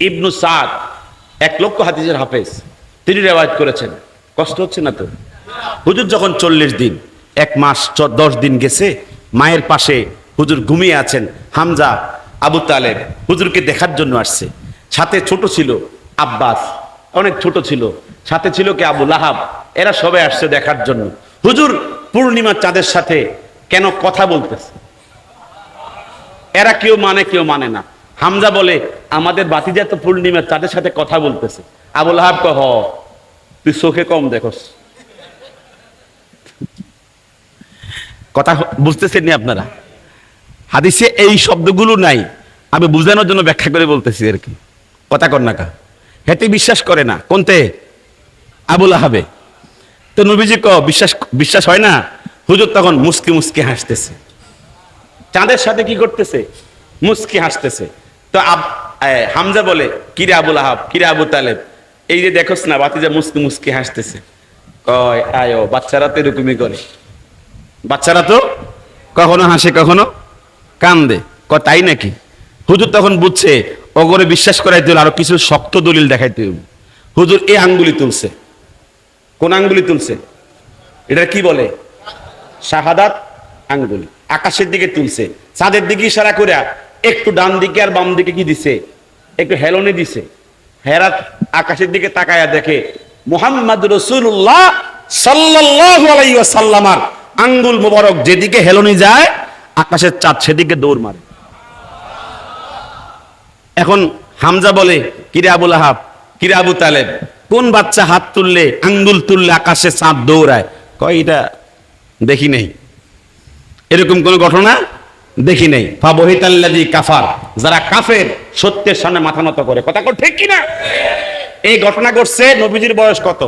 ইবনু সাদ এক লক্ষ হাদিসের হাফেজ। তিনি রেওয়ায়ত করেছেন। কষ্ট হচ্ছে না তো? হুজুর যখন চল্লিশ দিন, এক মাস দশ দিন গেছে, মায়ের পাশে হুজুর ঘুমিয়ে আছেন, হামজা, আবু তালেব হুজুরকে দেখার জন্য আসছে। সাথে ছোট ছিল আব্বাস, অনেক ছোট ছিল। সাথে ছিল কে আবু লাহাব, এরা সবাই আসছে দেখার জন্য। হুজুর পূর্ণিমা চাঁদের সাথে কেন কথা বলতেছে? এরা কেউ মানে কেউ মানে না। হামজা বলে, আমাদের বাতিজা তো পূর্ণিমার চাঁদের সাথে কথা বলতেছে। আবুল হাব কহ, তুই চোখে কম দেখোস। কথা বুঝতেছেন নি আপনারা? হাদিসে এই শব্দগুলো নাই। আমি বুঝানোর জন্য ব্যাখ্যা করে বলতেছি আর কি। কথা কর না হেতে বিশ্বাস করে না। কোনতে? আবুল আহাবে। তো নবীজি ক বিশ্বাস বিশ্বাস হয় না? হুজুর তখন মুসকি মুসকি হাসতেছে। চাঁদের সাথে কি করতেছে? মুস্কি হাসতেছে। তো আব- এ, হামজা বলে কিরে আবুল আহাব কিরে আবু তালেব? এই যে দেখোস না বাতিজা মুস্কি মুস্কি হাসতেছে। কয় আয়ো বাচ্চারা তো এরকমই করে। বাচ্চারা তো কখনো হাসে কখনো কান্দে। ক তাই নাকি? হুজুর তখন বুঝছে অগরে বিশ্বাস করাইতে হলে আরও কিছু শক্ত দলিল দেখাইতে হবে হুজুর এই আঙ্গুলি তুলছে। কোন আঙ্গুলি তুলছে? এটা কি বলে? শাহাদাত আঙ্গুলি। আকাশের দিকে তুলছে। চাঁদের দিকে ইশারা করে একটু ডান দিকে আর বাম দিকে কি দিছে? একটু হেলনে দিছে। হেরাত আকাশের দিকে তাকায়া দেখে মোহাম্মদ রসুল্লাহ সাল্লাল্লাহু আলাইহি আঙ্গুল মোবারক যেদিকে হেলনি যায়, আকাশের চাঁদ সেদিকে দৌড় মারে। এখন হামজা বলে, কিরে আবুল আহাব, কিরে আবু তালেব, কোন বাচ্চা হাত তুললে, আঙ্গুল তুললে আকাশে চাঁদ দৌড়ায়? কয়, এটা দেখি নেই। এরকম কোন ঘটনা? দেখি নেই। ফাবহিতাল্লাযী কাফার। যারা কাফের, সত্যের সামনে মাথা নত করে। কথা কর ঠিক কিনা? এই ঘটনা ঘটছে নবীজির বয়স কত?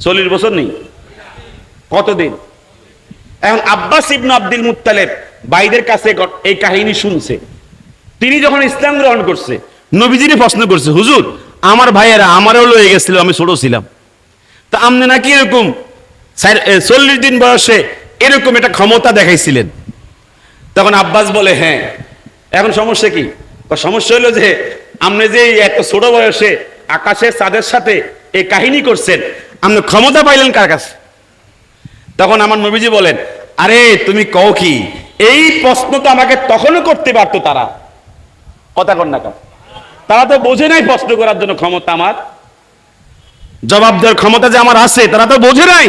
চল্লিশ বছর নেই? কতদিন? এখন আব্বাস ইবনু আব্দুল মুত্তালেব বাইদের কাছে এই কাহিনী শুনছে। তিনি যখন ইসলাম গ্রহণ করছে, নবীজিরই প্রশ্ন করছে, হুজুর, আমার ভাইয়েরা আমারও লয়ে গেছিল, আমি ছোট ছিলাম। তা আপনি নাকি এরকম চল্লিশ দিন বয়সে এরকম একটা ক্ষমতা দেখাইছিলেন? তখন আব্বাস বলে হ্যাঁ এখন সমস্যা কি? সমস্যা হলো যে, আপনি যে এত ছোট বয়সে আকাশের চাঁদের সাথে এই কাহিনী করছেন, আপনি ক্ষমতা পাইলেন কার কাছে? তখন আমার নবীজি বলেন, আরে, তুমি কও কি, এই প্রশ্ন তো আমাকে তখনও করতে পারতো তারা। কথা কর না কেন? তারা তো বোঝে নাই প্রশ্ন করার জন্য ক্ষমতা আমার। জবাব দেওয়ার ক্ষমতা যে আমার আছে, তারা তো বোঝে নাই।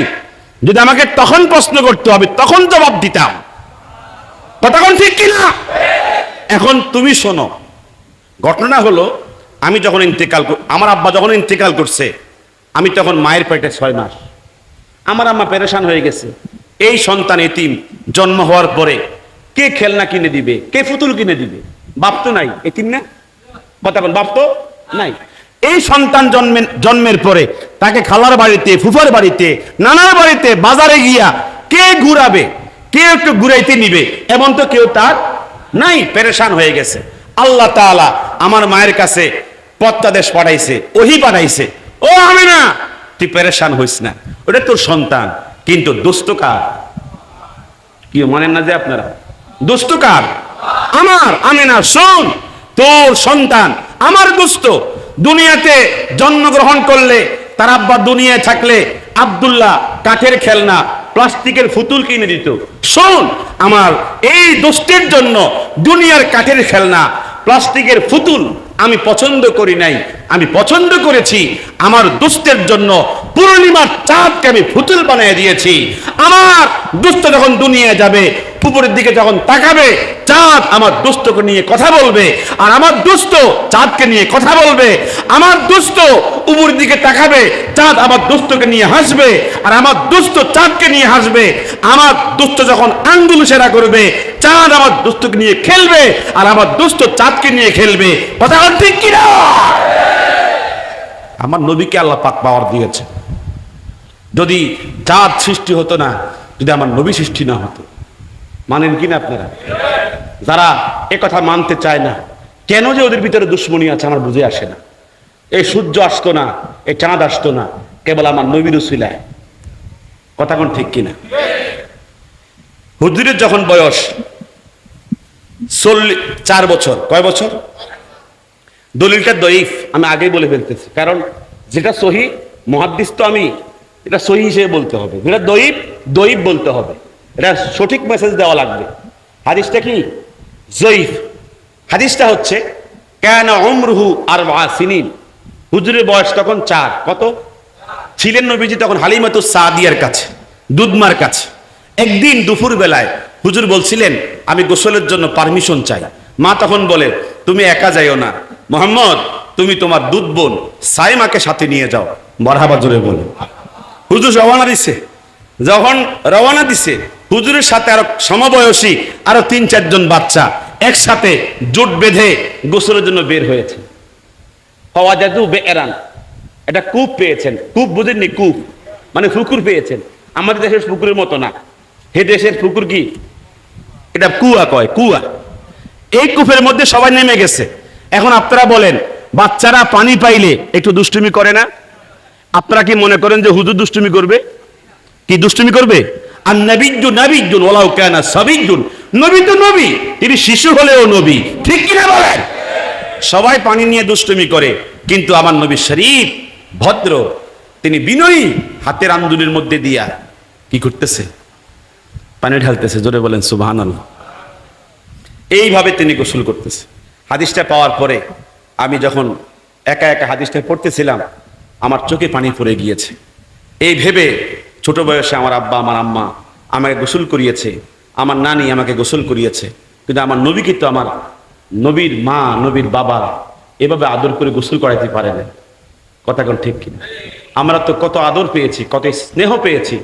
যদি আমাকে তখন প্রশ্ন করতে হবে, তখন জবাব দিতাম। কতক্ষণ ঠিক কিনা? এখন তুমি শোনো ঘটনা হলো, আমি যখন ইন্তেকাল আমার আব্বা যখন ইন্তেকাল করছে, আমি তখন মায়ের পেটে ছয় মাস। আমার আম্মা পেরেশান হয়ে গেছে। এই সন্তান এতিম, জন্ম হওয়ার পরে কে খেলনা কিনে দিবে, কে পুতুল কিনে দিবে? বাপ তো নাই, এতিম না? বল বাপ তো নাই। এই সন্তান জন্মের জন্মের পরে তাকে খালার বাড়িতে, ফুফার বাড়িতে, নানার বাড়িতে বাজারে গিয়া কে ঘুরাবে? কে একটু ঘুরাইতে নিবে, এমন তো কেউ তার নাই, পেরেশান হয়ে গেছে। আল্লাহ তাআলা আমার মায়ের কাছে পত্তাদেশ পাঠাইছে, ওহি পাঠাইছে। ও আমি না তুই পেরেশান হইস না, ওটা তোর সন্তান, কিন্তু দুষ্ট কার? কি মানেন না যে আপনারা? দুষ্ট কার? আমার আমি না শোন, তোর সন্তান, আমার দুষ্ট। দুনিয়াতে জন্মগ্রহণ করলে, তার আব্বা দুনিয়ায় থাকলে আব্দুল্লাহ কাঠের খেলনা প্লাস্টিকের ফুতুল কিনে দিত। শোন, আমার এই দোষের জন্য দুনিয়ার কাঠের খেলনা, প্লাস্টিকের ফুতুল আমি পছন্দ করি নাই। আমি পছন্দ করেছি, আমার দুষ্টের জন্য পূর্ণিমার চাঁদকে আমি ফুতুল বানিয়ে দিয়েছি। আমার দুষ্ট যখন দুনিয়া যাবে, উপরের দিকে যখন তাকাবে চাঁদ আমার দুষ্টকে নিয়ে কথা বলবে, আর আমার দুষ্ট চাঁদকে নিয়ে কথা বলবে, আমার দুষ্ট উপরের দিকে তাকাবে, চাঁদ আমার দুষ্টকে নিয়ে হাসবে, আর আমার দুষ্ট চাঁদকে নিয়ে হাসবে, আমার দুষ্ট যখন আঙ্গুল সেরা করবে, চাঁদ আমার দুষ্টকে নিয়ে খেলবে, আর আমার দুষ্ট চাঁদকে নিয়ে খেলবে। কথা ঠিক কিনা? আমার নবীকে আল্লাহ পাক পাওয়ার দিয়েছে। যদি চাঁদ সৃষ্টি হতো না, যদি আমার নবী সৃষ্টি না হতো মানেন কিনা আপনারা? যারা এ কথা মানতে চায় না, কেন যে ওদের ভিতরে দুশ্মনী আছে আমার বুঝে আসে না। এই সূর্য আসতো না, এই চাঁদ আসতো না, কেবল আমার নবীর উসিলায়। কথা কোন ঠিক কিনা? হুজুরের যখন বয়স চল্লিশ চার বছর, কয় বছর? দলিলটা দইফ আমি আগেই বলে ফেলতেছি। কারণ যেটা সহি, মহাদ্দিস তো আমি, এটা সহি হিসেবে বলতে হবে। যেটা দইফ দইফ বলতে হবে। এটা সঠিক মেসেজ দেওয়া লাগবে। হাদিসটা কি? জয়ীফ। হাদিসটা হচ্ছে, কেন অমরুহু আর সিনিন। হুজুরের বয়স তখন চার। কত? ছিলেন নবীজি তখন হালিমাতু সাদিয়ার কাছে, দুধমার কাছে। একদিন দুপুর বেলায় হুজুর বলছিলেন, আমি গোসলের জন্য পারমিশন চাই। মা তখন বলে, তুমি একা যাইও না। মোহাম্মদ, তুমি তোমার দুধ বোন সাইমাকে সাথে নিয়ে যাও। মরহাবা জোরে বলে। হুজুর রওনা দিছে। যখন রওনা দিছে, হুজুরের সাথে আরও সমবয়সী আরও তিন, চারজন বাচ্চা একসাথে জোট বেঁধে গোসলের জন্য বের হয়েছে ফওয়াজাদু বেএরান এটা কূপ পেয়েছেন। কূপ বুঝেননি, কূপ। মানে পুকুর পেয়েছেন। আমাদের দেশের পুকুরের মতো না। হে দেশের পুকুর কি? এটা কুয়া কয়, কুয়া। এই কূপের মধ্যে সবাই নেমে গেছে। এখন আপনারা বলেন, বাচ্চারা পানি পাইলে একটু দুষ্টুমি করে না? আপনারা কি মনে করেন যে হুজুর দুষ্টুমি করবে? কি দুষ্টুমি করবে? আর নবীজ্জুন নবীজ্জুন ওলাউ কেনা সবিজ্জুন। নবী তো নবী, তিনি শিশু হলেও নবী। ঠিক কিনা বলেন? সবাই পানি নিয়ে দুষ্টুমি করে, কিন্তু আমার নবী শরীফ, ভদ্র, তিনি বিনয়ী, হাতের আন্দুলের মধ্যে দিয়া কি করতেছে? পানি ঢালতেছে, জোরে বলেন সুবাহান এইভাবে তিনি গোসল করতেছে। হাদিসটা পাওয়ার পরে আমি যখন একা একা হাদিসটা পড়তেছিলাম, আমার চোখে পানি পড়ে গিয়েছে। এই ভেবে ছোট বয়সে আমার আব্বা, আমার আম্মা আমাকে গোসল করিয়েছে, আমার নানি আমাকে গোসল করিয়েছে, কিন্তু আমার নবী কিন্তু আমার নবীর মা, নবীর বাবা এভাবে আদর করে গোসল করাইতে পারে না কথা কোন ঠিক কিনা? আমরা তো কত আদর পেয়েছি, কত স্নেহ পেয়েছি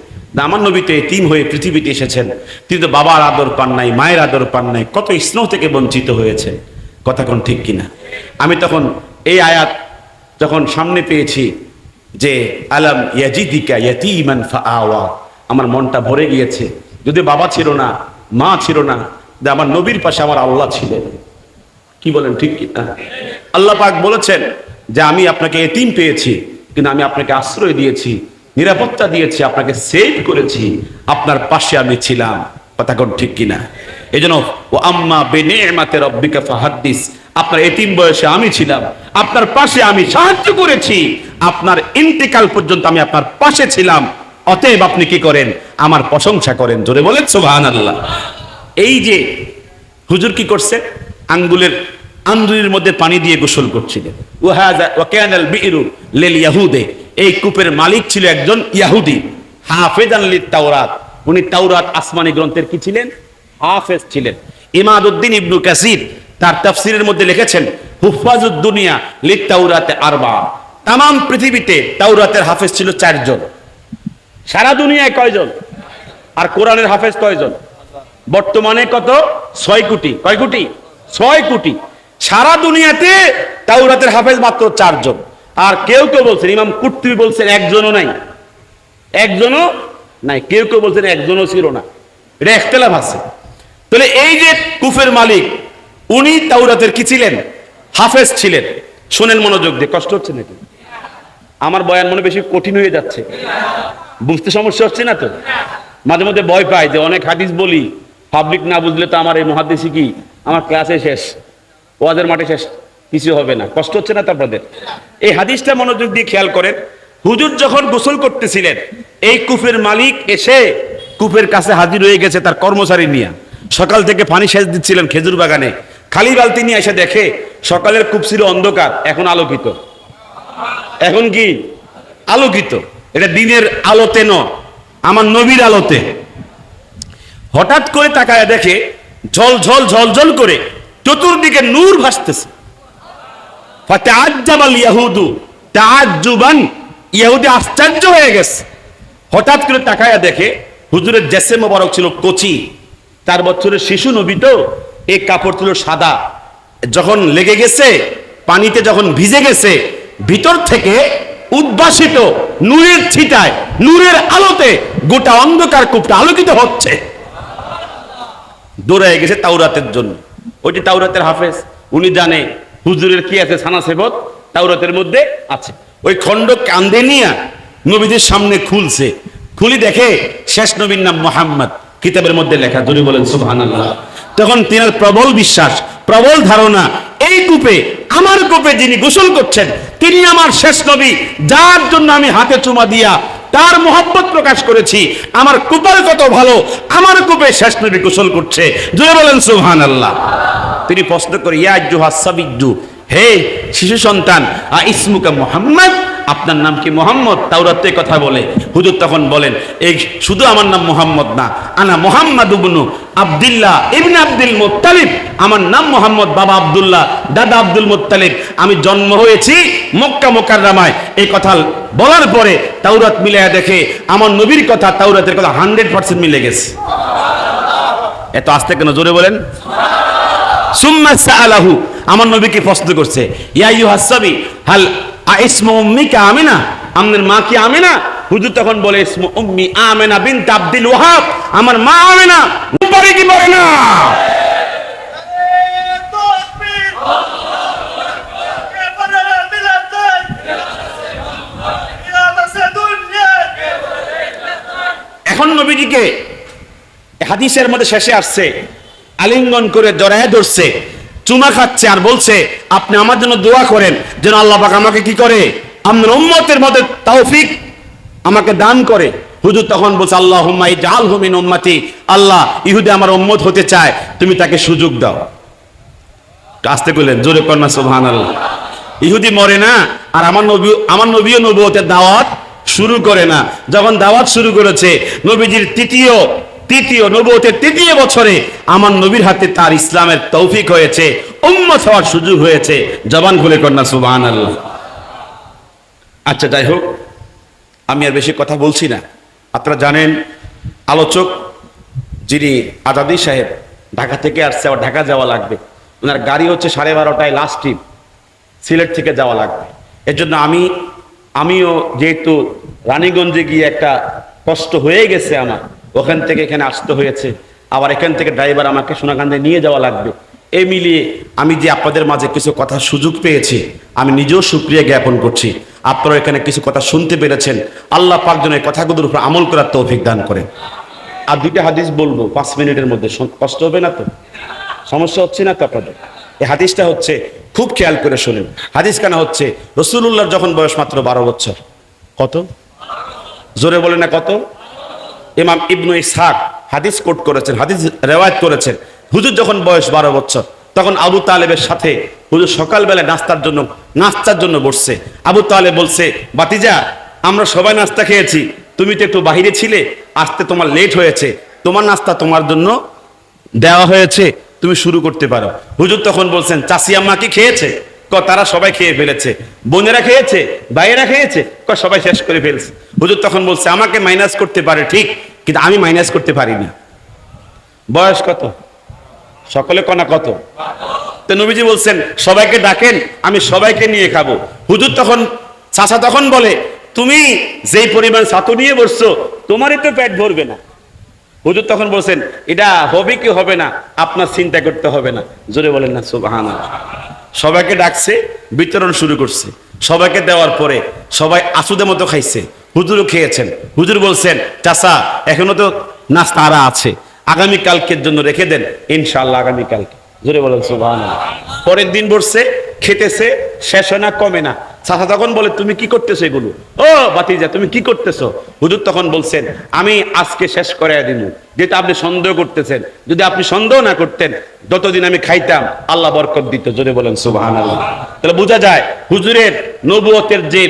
আমার নবী তো এতিম হয়ে পৃথিবীতে এসেছেন। তিনি তো বাবার আদর পান নাই, মায়ের আদর পান নাই, কত স্নেহ থেকে বঞ্চিত হয়েছে। কথা কোন ঠিক কিনা? আমি তখন এই আয়াত যখন সামনে পেয়েছি যে, আলাম ইয়াজিদিকা ইয়াতিমান ফাআওয়া। আমার মনটা ভরে গিয়েছে। যদি বাবা ছিল না, মা ছিল না, যে আমার নবীর পাশে আমার আল্লাহ ছিলেন। কি বলেন, ঠিক কি না? আল্লাহ পাক বলেছেন যে, আমি আপনাকে এতিম পেয়েছি, কিন্তু আমি আপনাকে আশ্রয় দিয়েছি, নিরাপত্তা দিয়েছি, আপনাকে সেভ করেছি, আপনার পাশে আমি ছিলাম। কথা ঠিক কিনা এই জন্য ও আম্মা বেনেমাতে রব্বিকা ফাহাদ্দিস। আপনার এতিম বয়সে আমি ছিলাম, আপনার পাশে আমি সাহায্য করেছি, আপনার ইন্তেকাল পর্যন্ত আমি আপনার পাশে ছিলাম, অতএব আপনি কি করেন? আমার প্রশংসা করেন, জোরে বলেন সুবহানাল্লাহ। এই যে হুজুর কি করছে? আঙ্গুলের আঙ্গুলের মধ্যে পানি দিয়ে গোসল করছিলেন। ইয়াহুদে। এই কূপের মালিক ছিল একজন ইয়াহুদি। হাফেজান লিত তাওরাত উনি তাওরাত আসমানি গ্রন্থের কি ছিলেন? হাফেজ ছিলেন। ইমাদউদ্দিন ইবনু কাসির তার তাফসিরের মধ্যে লিখেছেন হুফাজুদ দুনিয়া লিত তাওরাতে আরবা। তাম পৃথিবীতে তাওরাতের হাফেজ ছিল চারজন। সারা দুনিয়ায় কয়জন? আর কোরআনের হাফেজ কয়জন? বর্তমানে কত? ছয় কোটি। কয় কোটি? ছয় কোটি। সারা দুনিয়াতে তাওরাতের হাফেজ মাত্র চারজন। আর কেউ কেউ বলছেন, ইমাম কুর্তুবি বলছেন একজনও নাই। একজনও নাই। কেউ কেউ বলছেন একজনও ছিল না। এটা একতলাফ আছে। তাহলে এই যে কুফের মালিক উনি তাওরাতের কি ছিলেন? হাফেজ ছিলেন। শোনেন মনোযোগ দিয়ে, কষ্ট হচ্ছে নাকি? আমার বয়ান মনে বেশি কঠিন হয়ে যাচ্ছে। বুঝতে সমস্যা হচ্ছে না তো? মাঝে মধ্যে ভয় পাই যে অনেক হাদিস বলি পাবলিক না বুঝলে তো আমার এই মহাদেশি কি? আমার ক্লাসে শেষ, ওয়াজের মাঠে শেষ, কিছু হবে না। কষ্ট হচ্ছে না তো আপনাদের? এই হাদিসটা মনোযোগ দিয়ে খেয়াল করেন, হুজুর যখন গোসল করতেছিলেন, এই কূপের মালিক এসে কূপের কাছে হাজির হয়ে গেছে তার কর্মচারী নিয়ে। সকাল থেকে পানি সেচ দিচ্ছিলেন খেজুর বাগানে। খালি বালতি নিয়ে এসে দেখে সকালের কূপ ছিল অন্ধকার, এখন আলোকিত। এখন কি? আলোকিত। এটা দিনের আলোতে ন আমার নবীর আলোতে। হঠাৎ করে তাকায় দেখে ঝল ঝল ঝল ঝল করে চতুর্দিকে নূর ভাসতেছে। ইয়াহুদু, তাআজ্জুবান। ইহুদি আশ্চর্য হয়ে গেছে। হঠাৎ করে তাকায়া দেখে হুজুরের জেসে মোবারক ছিল কচি। চার বছরের শিশু নবী তো। এই কাপড় ছিল সাদা। যখন লেগে গেছে, পানিতে যখন ভিজে গেছে, ভিতর থেকে উদ্ভাসিত নূরের ছিটায়, নূরের আলোতে গোটা অন্ধকার কূপটা আলোকিত হচ্ছে। দৌড়ায় গেছে তাওরাতের জন্য। ওইটি তাওরাতের হাফেজ, উনি জানে হুজুরের কি আছে সানা সেবত তাওরাতের মধ্যে আছে। ওই খণ্ড কান্দে নিয়ে নবীদের সামনে খুলছে। খুলি দেখে শেষ নবীর নাম মোহাম্মদ। কিতাবের মধ্যে লেখা, জোরে বলেন, সুবহানাল্লাহ। তখন তিনার প্রবল বিশ্বাস, প্রবল ধারণা, এই কূপে, আমার কোপে যিনি গোসল করছেন, তিনি আমার শেষ নবী, যার জন্য আমি হাতে চুমা দিয়া তার মোহাম্মত প্রকাশ করেছি, আমার কুপার কত ভালো, আমার কূপে শেষ নবী গোসল করছে। জোরে বলেন সুহান আল্লাহ তিনি প্রশ্ন করে, ইয়া সাবিজ্জু, হে শিশু সন্তান, আ ইসমুকা মোহাম্মদ? আপনার নাম কি মোহাম্মদ? তাওরাতে কথা বলে। হুজুর তখন বলেন, এই শুধু আমার নাম মোহাম্মদ না, আনা মোহাম্মদ উবনু আব্দুল্লাহ ইবনে আব্দুল মুত্তালিব, আমার নাম মোহাম্মদ বাবা আব্দুল্লাহ, দাদা আব্দুল মুত্তালিব। আমি জন্ম হয়েছি মক্কা মোকাররামায়। এই কথা বলার পরে তাওরাত মিলায়া দেখে আমার নবীর কথা তাওরাতের কথা হান্ড্রেড পার্সেন্ট মিলে গেছে। এত আস্তে কেন জোরে বলেন? সুম্মা সাআলাহু, আমার নবীকে প্রশ্ন করছে, ইয়া ইউহাসাবি হাল আর ইসমো উম্মিকে আমেনা? আপনার মা কি আমি না হুজুর তখন বলে, ইসমো উম্মি আমেনা বিন আব্দুল ওয়াহাব, আমার মা আমেনা। পারে কি পারে না? এখন নবীজিকে হাদিসের মধ্যে শেষে আসছে, আলিঙ্গন করে জড়ায় ধরছে। চুমা খাচ্ছে আর বলছে, আপনি আমার জন্য দোয়া করেন, যেন আল্লাহ পাক আমাকে কি করে? আপনার উম্মতের মধ্যে তৌফিক আমাকে দান করে। হুজুর তখন বলছে আল্লাহ হুম্মাই জাল হুমিন উম্মাতি। আল্লাহ ইহুদে আমার উম্মত হতে চায়, তুমি তাকে সুযোগ দাও। আসতে করলেন, জোরে কন্যা সুবহান আল্লাহ ইহুদি মরে না, আর আমার নবী, আমার নবীও নবুয়তের দাওয়াত শুরু করে না। যখন দাওয়াত শুরু করেছে, নবীজির তৃতীয় তৃতীয় নবুয়তের তৃতীয় বছরে আমার নবীর হাতে তার ইসলামের তৌফিক হয়েছে, উম্মত হওয়ার সুযোগ হয়েছে। জবান খুলে কন্যা সুবহান আল্লাহ আচ্ছা যাই হোক, আমি আর বেশি কথা বলছি না। আপনারা জানেন, আলোচক যিনি আজাদি সাহেব ঢাকা থেকে আসছে, আবার ঢাকা যাওয়া লাগবে। ওনার গাড়ি হচ্ছে সাড়ে বারোটায় লাস্ট ট্রিপ সিলেট থেকে যাওয়া লাগবে। এর জন্য আমি, আমিও যেহেতু রানীগঞ্জে গিয়ে একটা কষ্ট হয়ে গেছে আমার ওখান থেকে এখানে আসতে হয়েছে। আবার এখান থেকে ড্রাইভার আমাকে সোনাকান্দে নিয়ে যাওয়া লাগবে। এই মিলিয়ে আমি যে আপনাদের মাঝে কিছু কথার সুযোগ পেয়েছি, আমি নিজেও সুক্রিয়া জ্ঞাপন করছি। আপনারা এখানে কিছু কথা শুনতে পেরেছেন। আল্লাহ পাক এই কথাগুলোর উপর আমল করার তৌফিক দান করে। আর দুইটা হাদিস বলব, পাঁচ মিনিটের মধ্যে। কষ্ট হবে না তো? সমস্যা হচ্ছে না তো আপনাদের? এই হাদিসটা হচ্ছে, খুব খেয়াল করে শুনেন। হাদিস কেন হচ্ছে রসুল্লাহর যখন বয়স মাত্র বারো বছর। কত? জোরে বলে না কত? ইমাম ইবনু ইসহাক হাদিস কোট করেছেন, হাদিস রেওয়ায়ত করেছেন। হুজুর যখন বয়স বারো বছর, তখন আবু তালেবের সাথে হুজুর সকালবেলায় নাস্তার জন্য নাস্তার জন্য বসছে। আবু তালেব বলছে, বাতিজা, আমরা সবাই নাস্তা খেয়েছি। তুমি তো একটু বাহিরে ছিলে, আসতে তোমার লেট হয়েছে। তোমার নাস্তা তোমার জন্য দেওয়া হয়েছে, তুমি শুরু করতে পারো। হুজুর তখন বলছেন চাষি আম্মা কি খেয়েছে? তারা সবাই খেয়ে ফেলেছে। বোনেরা খেয়েছে, ভাইয়েরা খেয়েছে, ক, সবাই শেষ করে ফেলছে। হুজুর তখন বলছে, আমাকে মাইনাস করতে পারে, ঠিক, কিন্তু আমি মাইনাস করতে পারিনি। বয়স কত? সকলে কনা কত? তো নবীজি বলছেন, সবাইকে ডাকেন, আমি সবাইকে নিয়ে খাব। হুজুর তখন, চাচা তখন বলে, তুমি যেই পরিমাণ ছাতু নিয়ে বসছো, তোমারই তো পেট ভরবে না। হুজুর তখন বলছেন, এটা হবে কি হবে না, আপনার চিন্তা করতে হবে না। জোরে বলেন না সুবাহান সবাইকে ডাকছে, বিতরণ শুরু করছে। সবাইকে দেওয়ার পরে সবাই আসুদের মতো খাইছে। হুজুরও খেয়েছেন। হুজুর বলছেন চাষা এখনও তো নাস্তা আরা আছে। আগামী কালকের জন্য রেখে দেন। ইনশাল্লাহ আগামী কালকে জোরে বলেন সুবাহান পরের দিন বসছে খেতেছে, শেষ হয় না, কমে না। চাচা তখন বলে, তুমি কি করতেছো এগুলো? ও বাতিজা তুমি কি করতেছো? হুজুর তখন বলছেন, আমি আজকে শেষ করে দিব যেটা আপনি সন্দেহ করতেছেন, যদি আপনি সন্দেহ না করতেন, যতদিন আমি খাইতাম, আল্লাহ বরকত দিত যদি বলেন সুবাহান তাহলে বোঝা যায়, হুজুরের নবুয়তের যে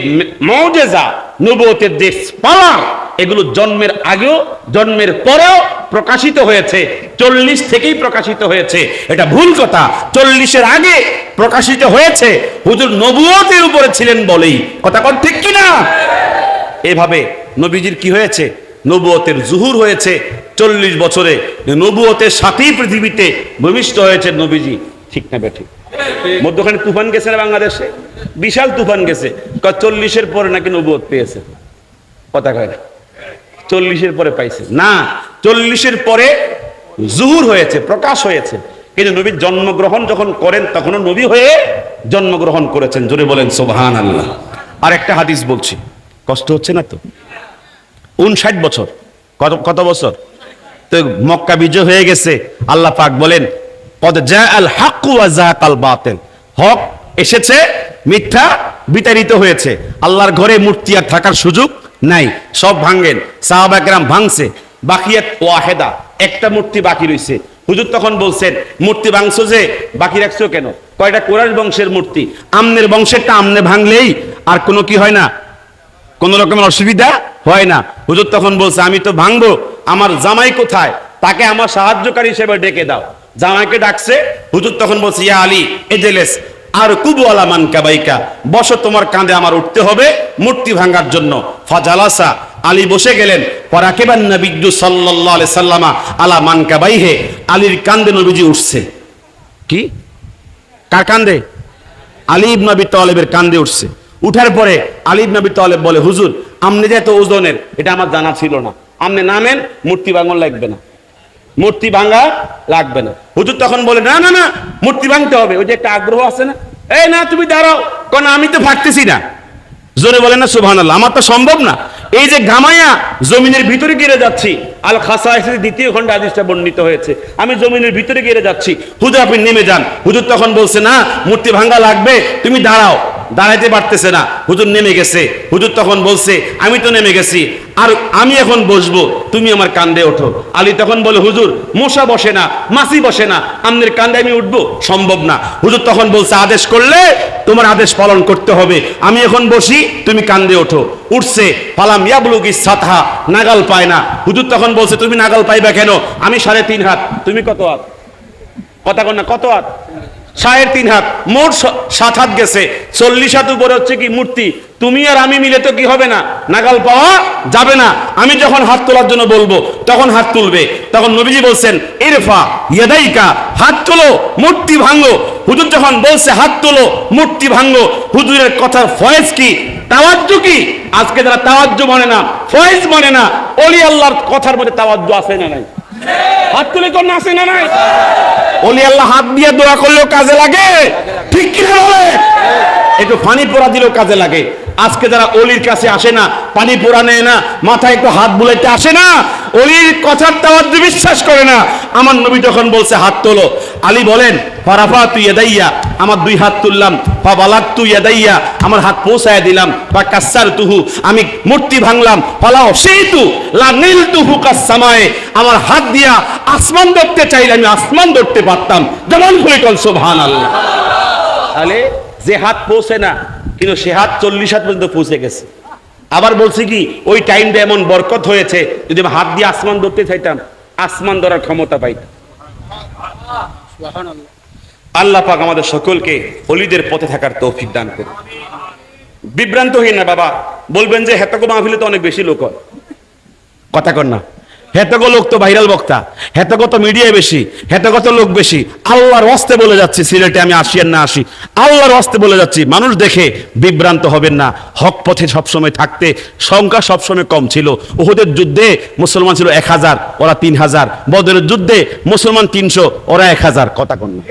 মৌজেজা, নবুয়তের যে পাওয়ার এগুলো জন্মের আগেও, জন্মের পরেও প্রকাশিত হয়েছে। চল্লিশ থেকেই প্রকাশিত হয়েছে। এটা ভুল কথা। চল্লিশের আগে প্রকাশিত হয়েছে। হুজুর নবুয়তের উপরে ছিলেন বলেই। কথা কন ঠিক কিনা? এভাবে নবীজির কি হয়েছে? নবুয়তের জুহুর হয়েছে। চল্লিশ বছরে নবুয়তের সাথেই পৃথিবীতে ভূমিষ্ঠ হয়েছে নবীজি। ঠিক না বেঠিক মধ্যখানে তুফান গেছে না বাংলাদেশে? বিশাল তুফান গেছে। চল্লিশের পরে নাকি নবুয়ত পেয়েছে। কথা কয় না। চল্লিশের পরে পাইছে। না, চল্লিশের পরে জুহুর হয়েছে, প্রকাশ হয়েছে। কিন্তু নবীর জন্মগ্রহণ যখন করেন, তখনও নবী হয়ে জন্মগ্রহণ করেছেন। জোরে বলেন সোভান আল্লাহ আর একটা হাদিস বলছি। কষ্ট হচ্ছে না তো? উনষাট বছর। কত কত বছর? তো মক্কা বিজয় হয়ে গেছে। আল্লাহ পাক বলেন পদ জা আল হাক্কু জাহাকাল বাতিল। হক এসেছে, মিথ্যা বিতাড়িত হয়েছে। আল্লাহর ঘরে মূর্তি আর থাকার সুযোগ নাই, সব ভাঙ্গেন সাহাবাকরাম ভাঙছে, বাকিয়াত ওয়াহেদা, একটা মূর্তি বাকি রইছে। হুজুর তখন বলছেন, মূর্তি ভাঙছো যে, বাকি রাখছো কেন? কয়টা কোরআশ বংশের মূর্তি? আমনের বংশেরটা আমনে ভাঙলেই আর কোনো কি হয় না? কোন রকমের অসুবিধা হয় না। হুজুর তখন বলছে, আমি তো ভাঙবো, আমার জামাই কোথায়? তাকে আমার সাহায্যকারী হিসেবে ডেকে দাও। জামাইকে ডাকছে, হুজুর তখন বলছে, ইয়া আলী, এজেলেস আর কুবু আলা মান কাবাইকা। বসো, তোমার কাঁধে আমার উঠতে হবে মূর্তি ভাঙার জন্য। ফাজালাসা, আলী বসে গেলেন। পরাকেবান নবিজ্জু সাল্লাল্লাহু আলাইহি সাল্লামা আলা মান কাবাইহে। আলীর কান্দে নবীজি উঠছে। কি? কার কান্দে আলী ইবনে আবি তালেবের কান্দে উঠছে। উঠার পরে আলী ইবনে আবি তালেব বলে, হুজুর, আমনে যে এত ওজনের, এটা আমার জানা ছিল না। আমনে নামেন, মূর্তি ভাঙন লাগবে না। মূর্তি ভাঙা লাগবে না। হুজুর তখন বলে, না না না, মূর্তি ভাঙতে হবে। ওই যে একটা আগ্রহ আছে না? এই না, তুমি দাঁড়াও কারণ আমি তো ভাগতেছি না। জোরে বলে না সুবহান আমার তো সম্ভব না। এই যে ঘামাইয়া জমিনের ভিতরে গিরে যাচ্ছি আল খাসা এসে দ্বিতীয় খণ্ডে আদিসটা বর্ণিত হয়েছে। আমি জমিনের ভিতরে গিরে যাচ্ছি। হুজুর আপনি নেমে যান। হুজুর তখন বলছে, না, মূর্তি ভাঙ্গা লাগবে, তুমি দাঁড়াও। দাঁড়াইতে পারতেছে না। হুজুর নেমে গেছে। হুজুর তখন বলছে, আমি তো নেমে গেছি। আর আমি এখন বসবো। তুমি আমার কান্দে ওঠো। আলী তখন বলে, হুজুর, মশা বসে না মাসি বসে না। আমনের কান্দে আমি উঠবো? সম্ভব না। হুজুর তখন বলছে, আদেশ করলে তোমার আদেশ পালন করতে হবে। আমি এখন বসি, তুমি কান্দে ওঠো। উঠছে পালাম ইয়াবলুকি সাতহা, নাগাল পায় না। হুজুর তখন বলছে, তুমি নাগাল পাইবা কেন? আমি সাড়ে তিন হাত। তুমি কত হাত? কথা কন না, কত হাত? সাড়ে তিন হাত। মোট সাত হাত গেছে। চল্লিশ হাত উপরে হচ্ছে কি মূর্তি? তুমি আর আমি মিলে তো কি হবে না? নাগাল পাওয়া যাবে না। আমি যখন হাত তোলার জন্য বলব, তখন হাত তুলবে। তখন নবীজি বলছেন, ইরফা ইয়াদাইকা, হাত তোলো, মূর্তি ভাঙ্গো হুজুর যখন বলছে, হাত তোলো, মূর্তি ভাঙ্গো হুজুরের কথার ফয়েজ কি? তাওয়াজ্জু কি? আজকে যারা তাওয়াজ্জু মনে না, ফয়েজ মনে না, অলি আল্লাহর কথার মধ্যে তাওয়াজ্জু আছে না নাই? হাত তুলে কোন আছে না নাই? অলি আল্লাহ হাত দিয়ে দোয়া করলেও কাজে লাগে। ঠিক কি বলে? একটু পানি পোড়া দিলেও কাজে লাগে। আজকে যারা অলির কাছে আসে না, পানি পোড়া নেয় না, মাথায় একটু হাত বুলাইতে আসে না, অলির কথার তাওয়াজ বিশ্বাস করে না। আমার নবী যখন বলছে হাত তোলো, আলী বলেন ফারাফা তুই এদাইয়া আমার দুই হাত তুললাম পা বালাক তুই এদাইয়া আমার হাত পৌঁছায় দিলাম, বা কাসার তুহু আমি মূর্তি ভাঙলাম, ফালাও সেই তু লা তুহু কাসামায়ে আমার হাত দিয়া আসমান ধরতে চাইলে আমি আসমান ধরতে পারতাম। যেমন করে কল সোভান তাহলে যে হাত পৌঁছে না, কিন্তু সে হাত চল্লিশ হাত পর্যন্ত পৌঁছে গেছে। আবার বলছি কি, ওই টাইমটা এমন বরকত হয়েছে, যদি আমি হাত দিয়ে আসমান ধরতে চাইতাম, আসমান ধরার ক্ষমতা পাইতাম। আল্লাহ পাক আমাদের সকলকে অলিদের পথে থাকার তৌফিক দান করুন। বিভ্রান্ত হই না বাবা। বলবেন যে হেতকো মাহফিলে তো অনেক বেশি লোক হয়। কথা কর না। হেতকো লোক তো ভাইরাল বক্তা হেতকো তো মিডিয়ায় বেশি হেতকো তো লোক বেশি। আল্লাহর অস্তে বলে যাচ্ছি সিলেটে আমি আসি আর না আসি। আল্লাহর অস্তে বলে যাচ্ছি, মানুষ দেখে বিভ্রান্ত হবেন না। হক পথে সবসময় থাকতে সংখ্যা সবসময় কম ছিল। ওহুদের যুদ্ধে মুসলমান ছিল এক হাজার, ওরা তিন হাজার। বদরের যুদ্ধে মুসলমান তিনশো, ওরা এক হাজার। কথা কন না।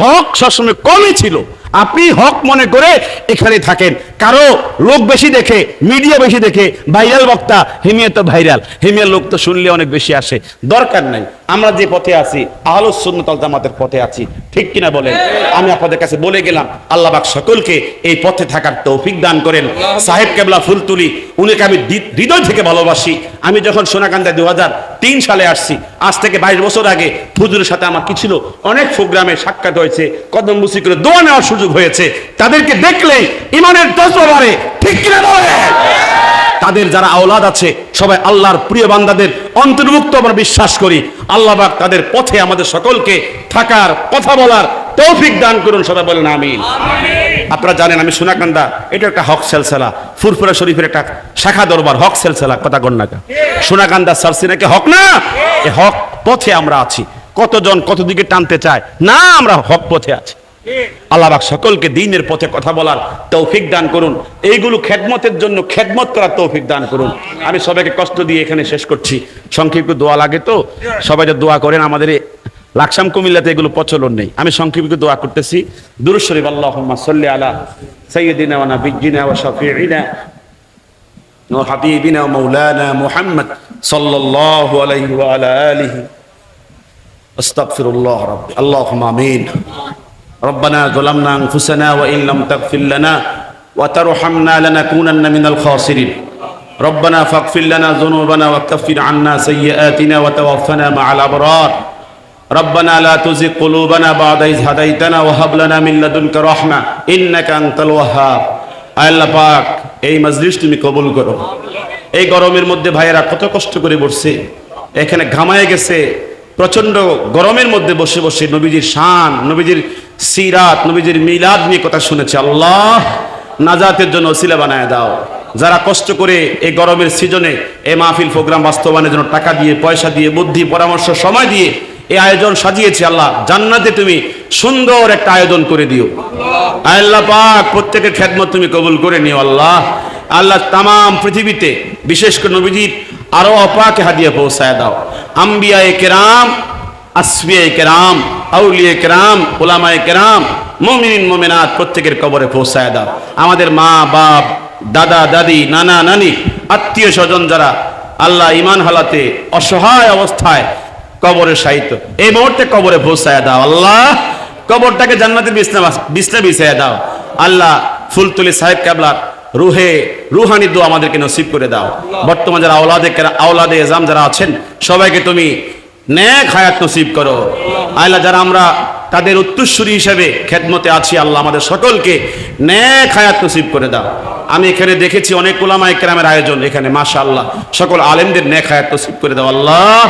হক সবসময় কমই ছিল। আপনি হক মনে করে এখানে থাকেন। কারও লোক বেশি দেখে, মিডিয়া বেশি দেখে, ভাইরাল বক্তা হিমিয়া তো ভাইরাল। হিমিয়ার লোক তো শুনলে অনেক বেশি আসে। দরকার নাই। আমরা যে পথে আছি আহলো সুন্নতল জামাতের পথে আছি। ঠিক কিনা বলেন? আমি আপনাদের কাছে বলে গেলাম আল্লাহ পাক সকলকে এই পথে থাকার তৌফিক দান করেন। সাহেব কেবলা ফুলতুলি উনিকে আমি হৃদয় থেকে ভালোবাসি। আমি যখন সোনাকান্দায় দু তিন সালে আসছি আজ থেকে বাইশ বছর আগে ফুজুরের সাথে আমার কি ছিল? অনেক প্রোগ্রামে সাক্ষাৎ হয়েছে কদম মুসি করে দোয়া নেওয়ার সুযোগ হয়েছে। তাদেরকে দেখলেই ইমানের দশ বারে ঠিক কিনা বলেন? তাদের যারা আওলাদ আছে সবাই আল্লাহর প্রিয় বান্দাদের অন্তর্ভুক্ত আমরা বিশ্বাস করি। আল্লাহ পাক তাদের পথে আমাদের সকলকে থাকার কথা বলার তৌফিক দান করুন সবাই বলেন আমিন। আপনারা জানেন আমি সোনাকান্দা এটা একটা হক সেলসেলা ফুরফুরা শরীফের একটা শাখা দরবার হক সেলসেলা কথা গন্নাকা সোনাকান্দা সারসিনাকে হক না? এ হক পথে আমরা আছি। কতজন কত দিকে টানতে চায়? না আমরা হক পথে আছি। আল্লাহবাক সকলকে দিনের পথে কথা বলার তৌফিক দান করুন। এইগুলো খেদমতের জন্য খেদমত করার তৌফিক দান করুন। আমি সবাইকে কষ্ট দিয়ে এখানে শেষ করছি। সংক্ষিপ্ত দোয়া লাগে তো? সবাই যে দোয়া করেন, আমাদের লাকসাম কুমিল্লাতে এগুলো প্রচলন নেই। আমি সংক্ষিপ্ত দোয়া করতেছি। দুরুশরীফ আল্লাহ সাল্লি আলা সৈয়দিনা ওয়া নাবিজিনা ওয়া শাফিঈনা ওয়া হাবিবিনা ওয়া মাওলানা মুহাম্মদ সাল্লাল্লাহু আলাইহি ওয়া আলা আলিহি। আস্তাগফিরুল্লাহ ربنا ظلمنا أنفسنا وإن لم تغفر لنا وترحمنا لنكونن من الخاسرين ربنا فاغفر لنا ذنوبنا وكفر عنا سيئاتنا وتوفنا مع الأبرار ربنا لا تزغ قلوبنا بعد إذ هديتنا وهب لنا من لدنك رحمة إنك أنت الوهاب আল্লাহ পাক এই মজলিস তুমি কবুল করো এই গরমের মধ্যে ভাইয়েরা কত কষ্ট করে বসছে এখানে ঘামায় গেছে প্রচন্ড গরমের মধ্যে বসে বসে নবীজির শান নবীজির সিরাত, নবীজির মিলাদ নিয়ে কথা শুনেছে। আল্লাহ, নাজাতের জন্য ওসিলা বানায় দাও। যারা কষ্ট করে এই গরমের সিজনে এই মাহফিল প্রোগ্রাম বাস্তবায়নের জন্য টাকা দিয়ে, পয়সা দিয়ে, বুদ্ধি, পরামর্শ, সময় দিয়ে এই আয়োজন সাজিয়েছে আল্লাহ, জান্নাতে তুমি সুন্দর একটা আয়োজন করে দিও। আল্লাহ পাক প্রত্যেকের খেদমত তুমি কবুল করে নিও আল্লাহ। আল্লাহ তামাম পৃথিবীতে, বিশেষ করে নবীজির আরও অপাকে হাদিয়া পৌঁছায় দাও। আম্বিয়া কেরাম আসফিয়া কেরাম আউলিয়া কেরাম ওলামায়ে কেরাম, মমিনিন, মমিনাত প্রত্যেকের কবরে পৌঁছায় দাও। আমাদের মা, বাপ, দাদা, দাদি, নানা, নানি, আত্মীয় স্বজন যারা আল্লাহ ইমান হালাতে অসহায় অবস্থায় কবরে সাহিত্য এই মুহূর্তে কবরে পৌঁছায় দাও। আল্লাহ কবরটাকে জান্নাতের বিছনা বিছনা বিছায় দাও। আল্লাহ ফুলতুলি সাহেব কাবলার রুহে, রুহানি দোয়া আমাদেরকে নসিব করে দাও। বর্তমান যারা আওলাদে আওলাদে এজাম যারা আছেন, সবাইকে তুমি নেক হায়াত নসিব করো। আল্লাহ যারা আমরা তাদের উত্তরসূরি হিসেবে খেদমতে আছি, আল্লাহ আমাদের সকলকে নেক হায়াত নসিব করে দাও। আমি এখানে দেখেছি অনেক ওলামা একরামের আয়োজন এখানে মাশা আল্লাহ সকল আলেমদের নেক হায়াত নসিব করে দাও, আল্লাহ।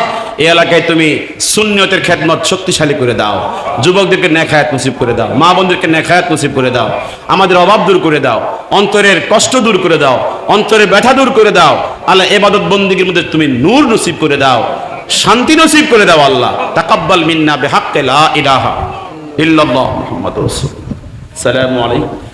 এই এলাকায় তুমি সুন্নিয়তের খেদমত শক্তিশালী করে দাও। যুবকদেরকে নেক হায়াত নসিব করে দাও, মা বোনদেরকে নেক হায়াত নসিব করে দাও। আমাদের অভাব দূর করে দাও, অন্তরের কষ্ট দূর করে দাও, অন্তরের ব্যথা দূর করে দাও। আল্লাহ এবাদত বন্দিগির মধ্যে তুমি নূর নসিব করে দাও। শান্তি নসিব করে দাও আল্লাহ। তাকাব্বাল মিন্না বিহাক্কে লা ইলাহা ইল্লাল্লাহ মুহাম্মাদুর রাসূল সালামু আলাইকুম।